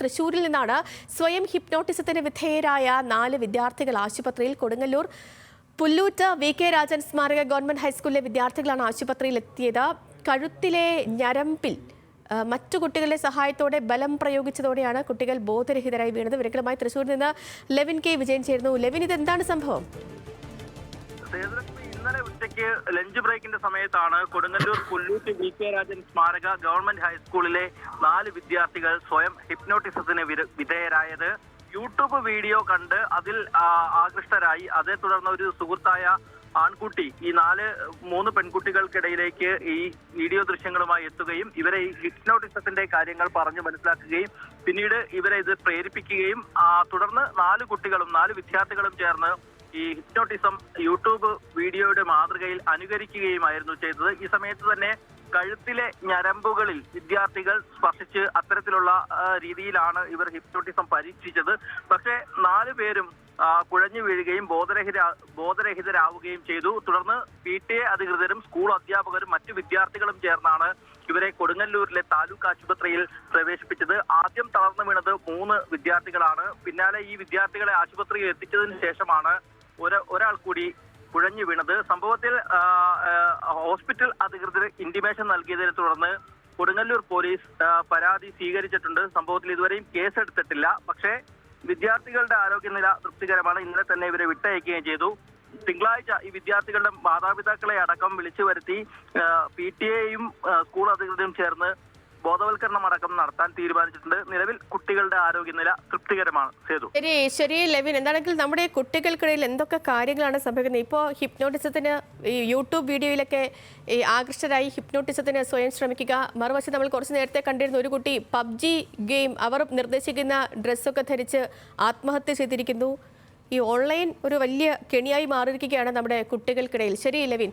തൃശൂരിൽ നിന്നാണ് സ്വയം ഹിപ്നോട്ടിസത്തിന് വിധേയരായ നാല് വിദ്യാർത്ഥികൾ ആശുപത്രിയിൽ കൊടുങ്ങല്ലൂർ. പുല്ലൂറ്റ് വി കെ രാജൻ സ്മാരക ഗവൺമെന്റ് ഹൈസ്കൂളിലെ വിദ്യാർത്ഥികളാണ് ആശുപത്രിയിൽ എത്തിയത് കഴുത്തിലെ ഞരമ്പിൽ മറ്റു കുട്ടികളുടെ സഹായത്തോടെ ബലം പ്രയോഗിച്ചതോടെയാണ് കുട്ടികൾ ബോധരഹിതരായി വീണത്. വിവരങ്ങളുമായി തൃശൂരിൽ നിന്ന് ലെവിൻ കെ വിജയൻ ചേരുന്നു. ലെവിൻ ഇത് എന്താണ് സംഭവം ഇന്നലെ ഉച്ചയ്ക്ക് ലഞ്ച് ബ്രേക്കിന്റെ സമയത്താണ് കൊടുങ്ങല്ലൂർ പുല്ലൂറ്റ് വി കെ രാജൻ സ്മാരക ഗവൺമെന്റ് ഹൈസ്കൂളിലെ നാല് വിദ്യാർത്ഥികൾ സ്വയം ഹിപ്നോട്ടിസത്തിന് വിധേയരായത്. യൂട്യൂബ് വീഡിയോ കണ്ട് അതിൽ ആകൃഷ്ടരായി. അതേ തുടർന്ന് ഒരു സുഹൃത്തായ ആൺകുട്ടി ഈ നാല് മൂന്ന് പെൺകുട്ടികൾക്കിടയിലേക്ക് ഈ വീഡിയോ ദൃശ്യങ്ങളുമായി എത്തുകയും ഇവരെ ഈ ഹിപ്നോട്ടിസത്തിന്റെ കാര്യങ്ങൾ പറഞ്ഞു മനസ്സിലാക്കുകയും പിന്നീട് ഇവരെ ഇത് പ്രേരിപ്പിക്കുകയും തുടർന്ന് നാല് കുട്ടികളും നാല് വിദ്യാർത്ഥികളും ചേർന്ന് ഈ ഹിപ്നോട്ടിസം യൂട്യൂബ് വീഡിയോയുടെ മാതൃകയിൽ അനുകരിക്കുകയുമായിരുന്നു ചെയ്തത്. ഈ സമയത്ത് തന്നെ കഴുത്തിലെ ഞരമ്പുകളിൽ വിദ്യാർത്ഥികൾ സ്പർശിച്ച് അത്തരത്തിലുള്ള രീതിയിലാണ് ഇവർ ഹിപ്നോട്ടിസം പരീക്ഷിച്ചത്. പക്ഷേ നാലു പേരും കുഴഞ്ഞു വീഴുകയും ബോധരഹിത ബോധരഹിതരാവുകയും ചെയ്തു. തുടർന്ന് പി ടി എ അധികൃതരും സ്കൂൾ അധ്യാപകരും മറ്റു വിദ്യാർത്ഥികളും ചേർന്നാണ് ഇവരെ കൊടുങ്ങല്ലൂരിലെ താലൂക്ക് ആശുപത്രിയിൽ പ്രവേശിപ്പിച്ചത്. ആദ്യം തളർന്നു വീണത് മൂന്ന് വിദ്യാർത്ഥികളാണ്. പിന്നാലെ ഈ വിദ്യാർത്ഥികളെ ആശുപത്രിയിൽ എത്തിച്ചതിന് ശേഷമാണ് ഒരു ഒരാൾ കൂടി കുഴഞ്ഞു വീണത്. സംഭവത്തിൽ ഹോസ്പിറ്റൽ അധികൃതർ ഇന്റിമേഷൻ നൽകിയതിനെ തുടർന്ന് കൊടുങ്ങല്ലൂർ പോലീസ് പരാതി സ്വീകരിച്ചിട്ടുണ്ട്. സംഭവത്തിൽ ഇതുവരെയും കേസെടുത്തിട്ടില്ല. പക്ഷേ വിദ്യാർത്ഥികളുടെ ആരോഗ്യനില തൃപ്തികരമാണ്. ഇന്നലെ തന്നെ ഇവരെ വിട്ടയക്കുകയും ചെയ്തു. തിങ്കളാഴ്ച ഈ വിദ്യാർത്ഥികളുടെ മാതാപിതാക്കളെ അടക്കം വിളിച്ചു വരുത്തി പി ടി എയും സ്കൂൾ അധികൃതരും ചേർന്ന് ബോധവൽക്കരണം അടക്കം നടത്താൻ തീരുമാനിച്ചിട്ടുണ്ട്. നിലവിൽ കുട്ടികളുടെ ആരോഗ്യനില തൃപ്തികരമാണ്. സേതു. ശരി ശരി ലെവിൻ. എന്താണെങ്കിൽ നമ്മുടെ കുട്ടികൾക്കിടയിൽ എന്തൊക്കെ കാര്യങ്ങളാണ് സംഭവിക്കുന്നത്? ഇപ്പോൾ ഹിപ്നോട്ടിസത്തിന് യൂട്യൂബ് വീഡിയോയിലൊക്കെ ഈ ആകൃഷ്ടരായി ഹിപ്നോട്ടിസത്തിന് സ്വയം ശ്രമിക്കുക. മറുവശം നമ്മൾ കുറച്ച് നേരത്തെ കണ്ടിരുന്ന ഒരു കുട്ടി പബ്ജി ഗെയിം അവർ നിർദ്ദേശിക്കുന്ന ഡ്രസ്സൊക്കെ ധരിച്ച് ആത്മഹത്യ ചെയ്തിരിക്കുന്നു. ഈ ഓൺലൈൻ ഒരു വലിയ കെണിയായി മാറിയിരിക്കുകയാണ് നമ്മുടെ കുട്ടികൾക്കിടയിൽ. ശരി ലെവിൻ.